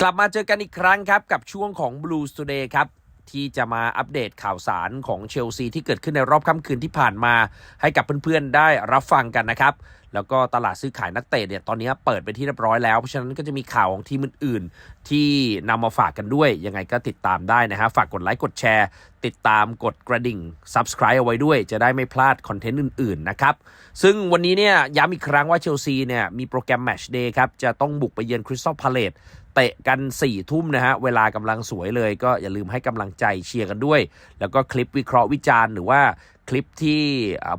กลับมาเจอกันอีกครั้งครับ กับช่วงของ Blues Today ครับ ที่จะมาอัปเดตข่าวสารของเชลซีที่เกิดขึ้นในรอบค่ำคืนที่ผ่านมา ให้กับเพื่อนๆได้รับฟังกันนะครับ แล้วก็ตลาดซื้อขายนักเตะเนี่ยตอนนี้เปิดไปที่เรียบร้อยแล้ว เพราะฉะนั้นก็จะมีข่าวของทีมอื่นๆ ที่นำมาฝากกันด้วย ยังไงก็ติดตามได้นะฮะฝากกดไลค์กดแชร์ ติดตามกดกระดิ่ง Subscribe เอาไว้ด้วย จะได้ไม่พลาดคอนเทนต์อื่นๆนะครับซึ่งวันนี้เนี่ยย้ำอีกครั้งว่าเชลซีเนี่ยมีโปรแกรมแมชเดย์ครับจะต้องบุกไปเยือนคริสตัลพาเลต เตะกัน4ี่ทุ่มนะฮะ เวลากำลังสวยเลย ก็อย่าลืมให้กำลังใจเชียร์กันด้วย แล้วก็คลิปวิเคราะห์วิจารณ์หรือว่าคลิปที่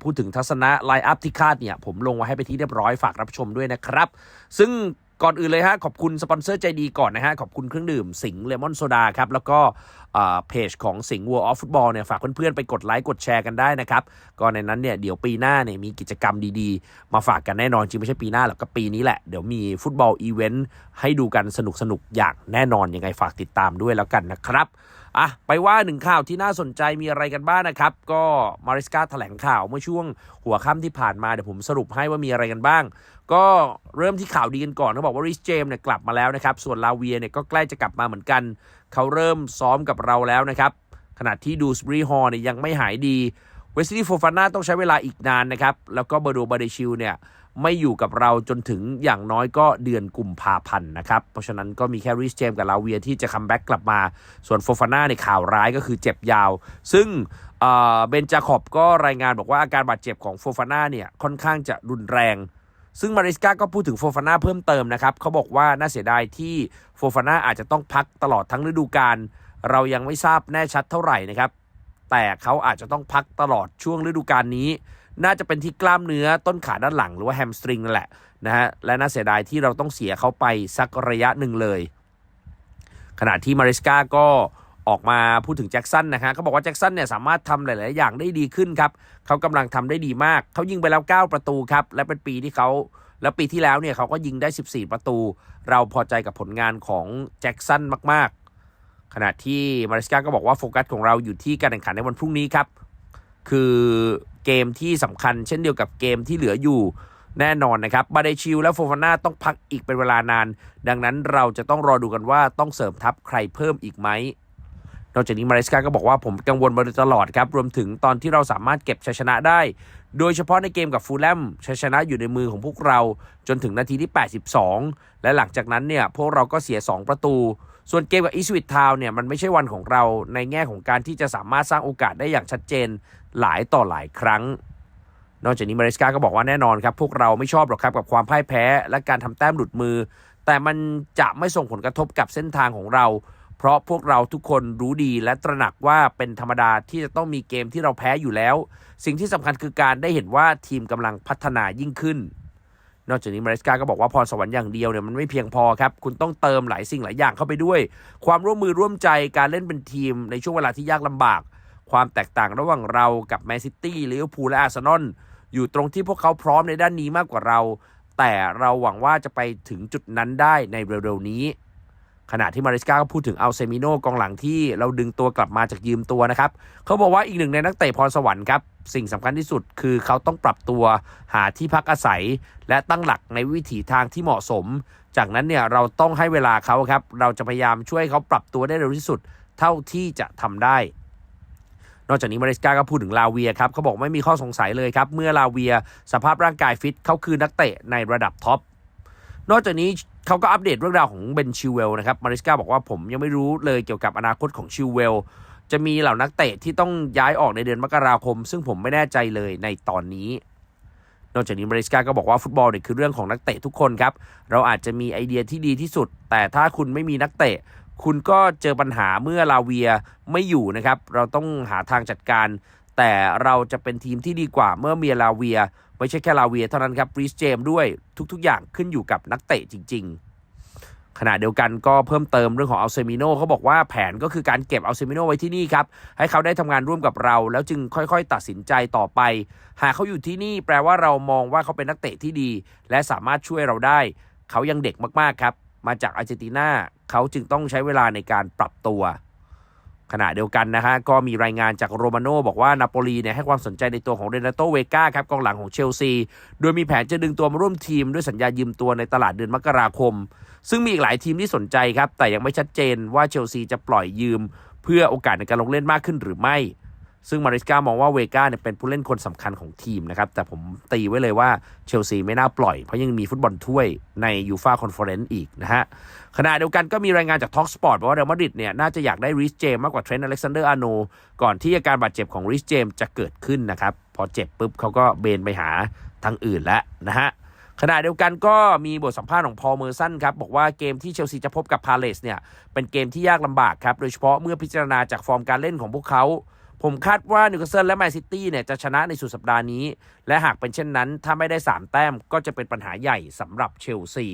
พูดถึงทัศนะไลน์อัพที่คาดเนี่ย ผมลงไว้ให้ไปที่เรียบร้อยฝากรับชมด้วยนะครับ ซึ่ง ก่อนอื่นเลยฮะ ขอบคุณสปอนเซอร์ใจดีก่อนนะฮะ ขอบคุณเครื่องดื่มสิงห์เลมอนโซดาครับ แล้วก็เพจของสิงห์วัวออฟฟุตบอลเนี่ยฝากเพื่อนๆ ไปกดไลค์กดแชร์กันได้นะครับ ก็ในนั้นเนี่ยเดี๋ยวปีหน้าเนี่ยมีกิจกรรมดีๆ มาฝากกันแน่นอนจริงไม่ใช่ปีหน้าหรอกก็ปีนี้แหละ เดี๋ยวมีฟุตบอลอีเวนต์ให้ดูกันสนุกๆอย่างแน่นอนยังไงฝากติดตามด้วยแล้วกันนะครับอะไปว่าหนึ่งข่าวที่น่าสนใจมีอะไรกันบ้างนะครับ ก็มาริสกาแถลงข่าวเมื่อช่วงหัวค่ำที่ผ่านมาเดี๋ยวผมสรุปให้ว่ามีอะไรกันบ้าง ก็เริ่มที่ข่าวดีกันก่อนเขาบอกว่าริสเจมเนี่ยกลับมาแล้วนะครับ ส่วนลาเวียเนี่ยก็ใกล้จะกลับมาเหมือนกัน เขาเริ่มซ้อมกับเราแล้วนะครับ ขณะที่ดูสบรีฮอร์เนี่ยยังไม่หายดี เวสลีย์โฟฟาน่าต้องใช้เวลาอีกนานนะครับ แล้วก็บอร์โดบาเดชิลเนี่ยไม่อยู่กับเราจนถึงอย่างน้อยก็เดือนกุมภาพันธ์นะครับ เพราะฉะนั้นก็มีแค่ริสเจมกับลาเวียที่จะคัมแบ็กกลับมา ส่วนโฟฟาน่าในข่าวร้ายก็คือเจ็บยาว ซึ่งเอ่อเบนจาขอบก็รายงานบอกว่าอาการบาดเจ็บของโฟฟาน่าเนี่ยค่อนข้างจะรุนแรง ซึ่งมาริสกาก็พูดถึงโฟฟาน่าเพิ่มเติมนะครับเขาบอกว่าน่าเสียดายที่โฟฟาน่าอาจจะต้องพักตลอดทั้งฤดูกาลเรายังไม่ทราบแน่ชัดเท่าไหร่นะครับ แต่เขาอาจจะต้องพักตลอดช่วงฤดูกาลนี้ น่าจะเป็นที่กล้ามเนื้อต้นขาด้านหลังหรือว่าแฮมสตริงนั่นแหละนะฮะและน่าเสียดายที่เราต้องเสียเขาไปสักระยะหนึ่งเลย ขณะที่มาริสกาก็ ออกมาพูดถึงแจ็คสันนะฮะเขาบอกว่าแจ็คสันเนี่ยสามารถทำหลาย ๆ อย่างได้ดีขึ้นครับเขากำลังทำได้ดีมาก เขายิงไปแล้ว 9 ประตูครับ และเป็นปีที่เขาแล้วปีที่แล้วเนี่ยเขาก็ยิงได้ 14 ประตู เราพอใจกับผลงานของแจ็คสันมาก ๆ ขณะที่มาริสกาก็บอกว่าโฟกัสของเราอยู่ที่การแข่งขันในวันพรุ่งนี้ครับ คือเกมที่สำคัญเช่นเดียวกับเกมที่เหลืออยู่แน่นอนนะครับ บาเดชิลและโฟฟาน่าต้องพักอีกเป็นเวลานาน ดังนั้นเราจะต้องรอดูกันว่าต้องเสริมทัพใครเพิ่มอีกไหม นอกจากนี้มาริสกาก็บอกว่าผมกังวลมาโดยตลอดครับ รวมถึงตอนที่เราสามารถเก็บชัยชนะได้ โดยเฉพาะในเกมกับฟูลแลมชัยชนะอยู่ในมือของพวกเราจนถึงนาทีที่ 82 และหลังจากนั้นเนี่ยพวกเราก็เสีย 2 ประตู ส่วนเกมกับอีสวิตทาวเนี่ยมันไม่ใช่วันของเราในแง่ของการที่จะสามารถสร้างโอกาสได้อย่างชัดเจนหลายต่อหลายครั้งนอกจากนี้มาริสกาก็บอกว่าแน่นอนครับ พวกเราไม่ชอบหรอกครับกับความพ่ายแพ้ และการทำแต้มหลุดมือ แต่มันจะไม่ส่งผลกระทบกับเส้นทางของเรา เพราะพวกเราทุกคนรู้ดีและตระหนักว่าเป็นธรรมดาที่จะต้องมีเกมที่เราแพ้อยู่แล้ว สิ่งที่สำคัญคือการได้เห็นว่าทีมกำลังพัฒนายิ่งขึ้น นอกจากนี้มาริสกาก็บอกว่าพรสวรรค์อย่างเดียวเนี่ยมันไม่เพียงพอครับ คุณต้องเติมหลายสิ่งหลายอย่างเข้าไปด้วย ความร่วมมือร่วมใจการเล่นเป็นทีมในช่วงเวลาที่ยากลำบาก ความแตกต่างระหว่างเรากับแมนซิตี้ลิเวอร์พูลและอาร์เซนอลอยู่ตรงที่พวกเขาพร้อมในด้านนี้มากกว่าเรา แต่เราหวังว่าจะไปถึงจุดนั้นได้ในเร็วๆนี้ ขณะที่มาริสกาก็พูดถึงเอัลเซมิโนกองหลังที่เราดึงตัวกลับมาจากยืมตัวนะครับ เขาบอกว่าอีกหนึ่งในนักเตะพรสวรรค์ครับ สิ่งสำคัญที่สุดคือเขาต้องปรับตัวหาที่พักอาศัย และตั้งหลักในวิถีทางที่เหมาะสม จากนั้นเนี่ยเราต้องให้เวลาเขาครับ เราจะพยายามช่วยเขาปรับตัวได้เร็วที่สุด เท่าที่จะทำได้ นอกจากนี้มาริสกาก็พูดถึงลาเวียครับเขาบอกไม่มีข้อสงสัยเลยครับ เมื่อลาเวียสภาพร่างกายฟิตเขาคือนักเตะในระดับท็อปนอกจากนี้ เขาก็อัปเดตเรื่องราวของเบนชิวเวลนะครับมาริสกาบอกว่าผมยังไม่รู้เลยเกี่ยวกับอนาคตของชิวเวลจะมีเหล่านักเตะที่ต้องย้ายออกในเดือนมกราคม ซึ่งผมไม่แน่ใจเลยในตอนนี้ นอกจากนี้มาริสกาก็บอกว่าฟุตบอลเนี่ยคือเรื่องของนักเตะทุกคนครับ เราอาจจะมีไอเดียที่ดีที่สุด แต่ถ้าคุณไม่มีนักเตะ คุณก็เจอปัญหาเมื่อลาเวียไม่อยู่นะครับ เราต้องหาทางจัดการ แต่เราจะเป็นทีมที่ดีกว่าเมื่อมีลาเวีย ไม่ใช่แค่ลาเวียเท่านั้นครับบริสเจมด้วยทุกๆ อย่างขึ้นอยู่กับนักเตะจริง ๆ ขณะเดียวกันก็เพิ่มเติมเรื่องของอัลเซมิโนเขาบอกว่าแผนก็คือการเก็บอัลเซมิโนไว้ที่นี่ครับ ให้เขาได้ทำงานร่วมกับเรา แล้วจึงค่อยๆ ตัดสินใจต่อไป หากเขาอยู่ที่นี่แปลว่าเรามองว่าเขาเป็นนักเตะที่ดี และสามารถช่วยเราได้ เขายังเด็กมากๆครับมาจากอาร์เจนตินาเขาจึงต้องใช้เวลาในการปรับตัว ขณะเดียวกันนะฮะก็มีรายงานจากโรมาโน่บอกว่านาโปลีเนี่ยให้ความสนใจในตัวของเรนาโตเวกาครับกองหลังของเชลซี โดยมีแผนจะดึงตัวมาร่วมทีมด้วยสัญญายืมตัวในตลาดเดือนมกราคม ซึ่งมีอีกหลายทีมที่สนใจครับ แต่ยังไม่ชัดเจนว่าเชลซีจะปล่อยยืม เพื่อโอกาสในการลงเล่นมากขึ้นหรือไม่ ซึ่งมาริสกามองว่าเวกาเนี่ยเป็นผู้เล่นคนสำคัญของทีมนะครับแต่ผมตีไว้เลยว่าเชลซีไม่น่าปล่อยเพราะยังมีฟุตบอลถ้วยในยูฟาคอนเฟอเรนซ์อีกนะฮะขณะเดียวกันก็มีรายงานจากท็อกสปอร์ตบอกว่าเรอัลมาดริดเนี่ยน่าจะอยากได้ริสเจมมากกว่าเทรนต์อเล็กซานเดอร์อาโนก่อนที่อาการบาดเจ็บของริสเจมจะเกิดขึ้นนะครับพอเจ็บปุ๊บเขาก็เบนไปหาทางอื่นแล้วนะฮะขณะเดียวกันก็มีบทสัมภาษณ์ของพอลเมอร์สันครับ บอกว่าเกมที่เชลซีจะพบกับพาเลสเนี่ย เป็นเกมที่ยากลำบากครับ โดยเฉพาะเมื่อพิจารณาจากฟอร์มการเล่นของพวกเขา ผมคาดว่านิวคาสเซิลและแมนซิตี้เนี่ยจะชนะในสุดสัปดาห์นี้ และหากเป็นเช่นนั้น ถ้าไม่ได้ 3 แต้มก็จะเป็นปัญหาใหญ่สำหรับเชลซี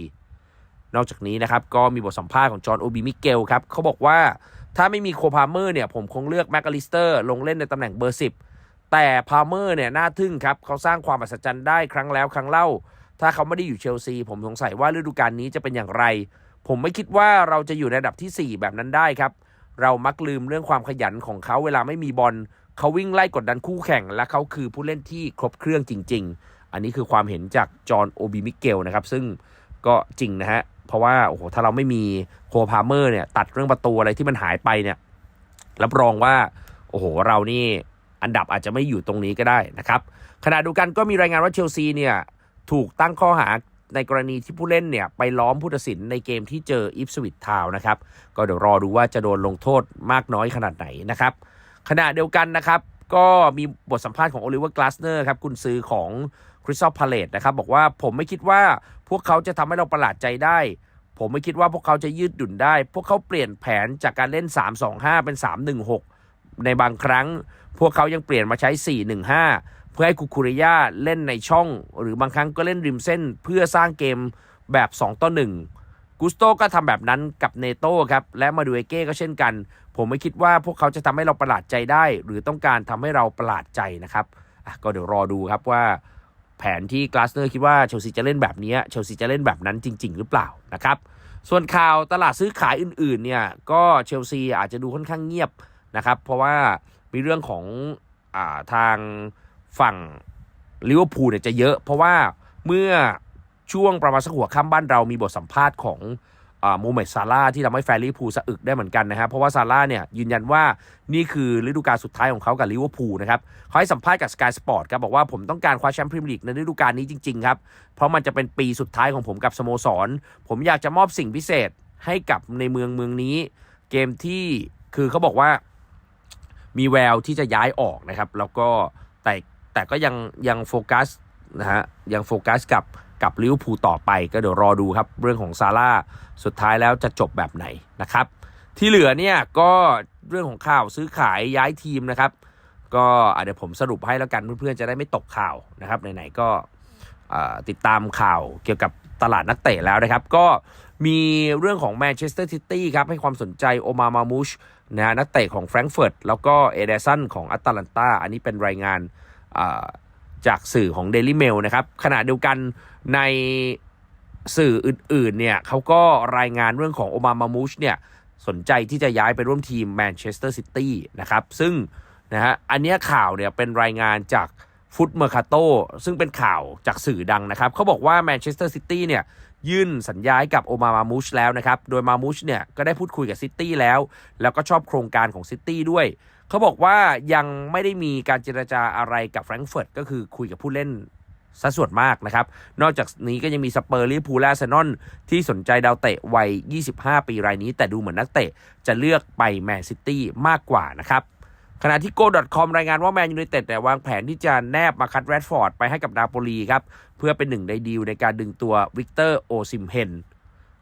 นอกจากนี้นะครับ ก็มีบทสัมภาษณ์ของจอห์นโอบีมิเกลครับเขาบอกว่าถ้าไม่มีโคพาเมอร์เนี่ยผมคงเลือกแมคอลิสเตอร์ลงเล่นในตำแหน่งเบอร์ 10 แต่พาเมอร์เนี่ยน่าทึ่งครับเขาสร้างความอัศจรรย์ได้ครั้งแล้วครั้งเล่า ถ้าเขาไม่ได้อยู่เชลซี ผมสงสัยว่าฤดูกาลนี้จะเป็นอย่างไร ผมไม่คิดว่าเราจะอยู่ในอันดับทีสี่4 แบบนั้นได้ครับ เรามักลืมเรื่องความขยันของเขาเวลาไม่มีบอลเขาวิ่งไล่กดดันคู่แข่ง และเขาคือผู้เล่นที่ครบเครื่องจริง ๆ อันนี้คือความเห็นจากจอห์นโอบีมิเกลนะครับ ซึ่งก็จริงนะฮะ เพราะว่าโอ้โหถ้าเราไม่มีโคพาเมอร์เนี่ย ตัดเรื่องประตูอะไรที่มันหายไปเนี่ยรับรองว่าโอ้โหเรานี่อันดับอาจจะไม่อยู่ตรงนี้ก็ได้นะครับขณะดูกันก็มีรายงานว่าเชลซีเนี่ยถูกตั้งข้อหา ในกรณีที่ผู้เล่นเนี่ยไปล้อมผู้ตัดสินในเกมที่เจออิฟสวิตทาวนะครับ ก็เดี๋ยวรอดูว่าจะโดนลงโทษมากน้อยขนาดไหนนะครับขณะเดียวกันนะครับ ก็มีบทสัมภาษณ์ของโอลิเวอร์กลาสเนอร์ครับกุนซือของคริสตัลพาเลตนะครับบอกว่าผมไม่คิดว่าพวกเขาจะทำให้เราประหลาดใจได้ ผมไม่คิดว่าพวกเขาจะยืดหยุ่นได้ พวกเขาเปลี่ยนแผนจากการเล่น 3-2-5 เป็น 3-1-6 ในบางครั้ง พวกเขายังเปลี่ยนมาใช้ 4-1-5 เพื่อให้คุคุริยาเล่นในช่อง หรือบางครั้งก็เล่นริมเส้น เพื่อสร้างเกมแบบ 2 ต่อ 1 กุสโตก็ทำแบบนั้นกับเนโต้ครับ และมาดูเอเก้ก็เช่นกัน ผมไม่คิดว่าพวกเขาจะทำให้เราประหลาดใจได้ หรือต้องการทำให้เราประหลาดใจนะครับก็เดี๋ยวรอดูครับว่า แผนที่กลาสเนอร์คิดว่าเชลซีจะเล่นแบบนี้เชลซีจะเล่นแบบนั้นจริง ๆ หรือเปล่านะครับส่วนข่าวตลาดซื้อขายอื่นๆเนี่ยก็เชลซีอาจจะดูค่อนข้างเงียบนะครับเพราะว่ามีเรื่องของอาทาง ฝั่งลิเวอร์พูลเนี่ยจะเยอะ เพราะว่าเมื่อช่วงประมาณสักหัวค่ำบ้านเรามีบทสัมภาษณ์ของโมเมดซาร่าที่ทำให้แฟนลิเวอร์พูลสะอึกได้เหมือนกันนะครับ เพราะว่าซาร่าเนี่ยยืนยันว่านี่คือฤดูกาลสุดท้ายของเขากับลิเวอร์พูลนะครับเขาให้สัมภาษณ์กับ Sky Sport ครับบอกว่าผมต้องการคว้าแชมป์พรีเมียร์ลีกในฤดูกาลนี้จริงๆครับ เพราะมันจะเป็นปีสุดท้ายของผมกับสโมสร ผมอยากจะมอบสิ่งพิเศษให้กับในเมืองเมืองนี้ เกมที่คือเขาบอกว่ามีแววที่จะย้ายออกนะครับแล้วก็แต่ แต่ก็ยังยังโฟกัสนะฮะยังโฟกัสกับกับลิเวอร์พูลต่อไปก็เดี๋ยวรอดูครับ เรื่องของซาร่าสุดท้ายแล้วจะจบแบบไหนนะครับ ที่เหลือเนี่ยก็เรื่องของข่าวซื้อขายย้ายทีมนะครับ ก็เดี๋ยวผมสรุปให้แล้วกันเพื่อนๆจะได้ไม่ตกข่าวนะครับไหนๆก็ติดตามข่าวเกี่ยวกับตลาดนักเตะแล้วนะครับ ก็มีเรื่องของแมนเชสเตอร์ซิตี้ครับ ให้ความสนใจโอมามามูชนะนักเตะของแฟรงก์เฟิร์ตแล้วก็เอเดสันของอัตแลนตาอันนี้เป็นรายงาน จากสื่อของ Daily Mail นะครับขณะเดียวกันในสื่ออื่นๆเนี่ยเขาก็รายงานเรื่องของโอมามามูชเนี่ยสนใจที่จะย้ายไปร่วมทีมแมนเชสเตอร์ซิตี้นะครับซึ่งนะฮะอันนี้ข่าวเนี่ยเป็นรายงานจาก ฟุตเมอร์คาโตซึ่งเป็นข่าวจากสื่อดังนะครับเขาบอกว่าแมนเชสเตอร์ซิตี้เนี่ยยื่นสัญญาให้กับโอมามามูชแล้วนะครับ โดยมามูชเนี่ยก็ได้พูดคุยกับซิตี้แล้ว แล้วก็ชอบโครงการของซิตี้ด้วย เขาบอกว่ายังไม่ได้มีการเจรจาอะไรกับแฟรงก์เฟิร์ตก็คือคุยกับผู้เล่นซะส่วนมากนะครับ นอกจากนี้ก็ยังมีสเปอร์ลิพูลและอาเซนอลที่สนใจดาวเตะวัย 25 ปีรายนี้ แต่ดูเหมือนนักเตะจะเลือกไปแมนซิตี้มากกว่านะครับ ขณะที่ Go.com รายงานว่าแมนยูไนเต็ดแต่ยวางแผนที่จะแนบมาคัดแรดฟอร์ดไปให้กับนาโปลีครับ เพื่อเป็นหนึ่งในดีลในการดึงตัววิกเตอร์โอซิมเฮน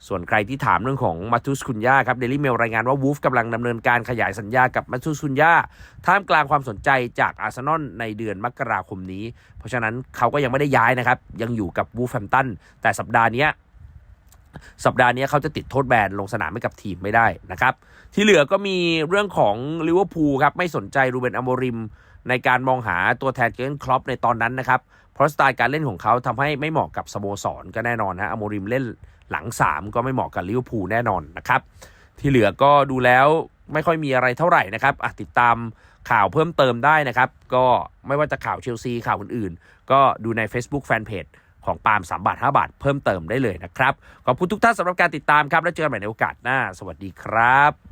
ส่วนใครที่ถามเรื่องของมาตุสคุนยาครับเดลี่เมลรายงานว่าวูฟกำลังดำเนินการขยายสัญญากับมาตุสคุนยาท่ามกลางความสนใจจากอาร์เซนอลในเดือนมกราคมนี้ เพราะฉะนั้นเขาก็ยังไม่ได้ย้ายนะครับ ยังอยู่กับวูฟแฮมตันแต่สัปดาห์นี้ สัปดาห์นี้เขาจะติดโทษแบนลงสนามให้กับทีมไม่ได้นะครับ ที่เหลือก็มีเรื่องของลิเวอร์พูลครับไม่สนใจรูเบนอโมริม ในการมองหาตัวแทนเกนครอปในตอนนั้นนะครับเพราะสไตล์การเล่นของเขาทำให้ไม่เหมาะกับสโมสรก็แน่นอนฮะอโมริมเล่นหลัง 3 ก็ไม่เหมาะกับลิเวอร์พูลแน่นอนนะครับที่เหลือก็ดูแล้วไม่ค่อยมีอะไรเท่าไหร่นะครับติดตามข่าวเพิ่มเติมได้นะครับ ก็ไม่ว่าจะข่าวเชลซีข่าวอื่นๆ ก็ดูใน Facebook Fanpage ของปาล์ม3บาท5บาทเพิ่มเติมได้เลยนะครับ ขอบคุณทุกท่านสำหรับการติดตามครับ แล้วเจอกันใหม่ในโอกาสหน้า สวัสดีครับ